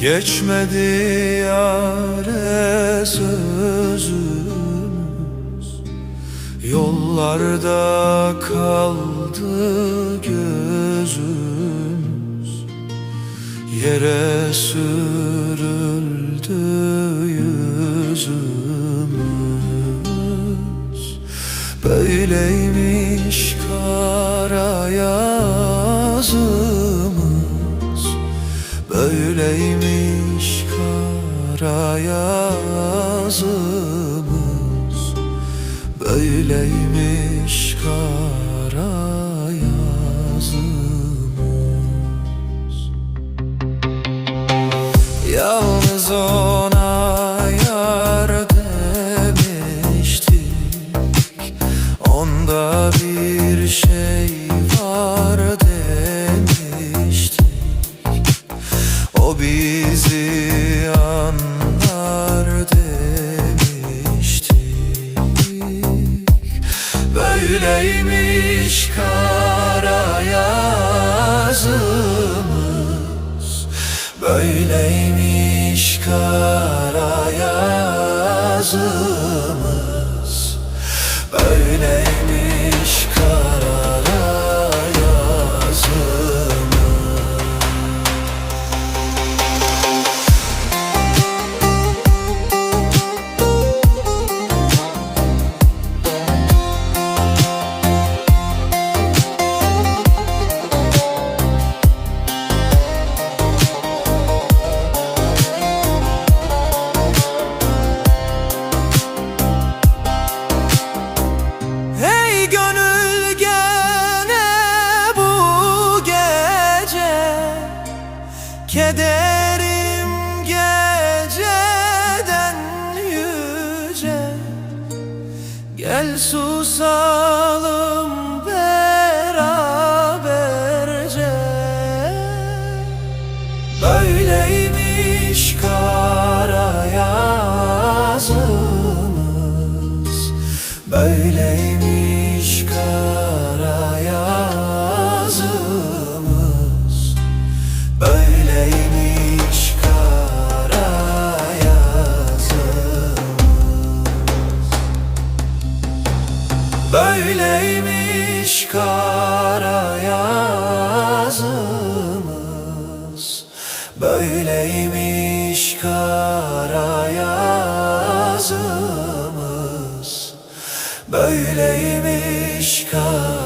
Geçmedi yâre sözümüz. Yollarda kaldı gözümüz. Yere sürüldü yüzümüz. Böyleymiş kara yazımız Böyleymiş kara yazımız. Böyleymiş kara yazımız. Yalnız ona Böyleymiş kara yazımız. Böyleymiş kara yazımız Kederim geceden yüce. Gel susalım beraberce. Böyleymiş kara yazımız. Böyleymiş kara Böyleymiş kara yazımız. Böyleymiş kara yazımız. Böyleymiş kara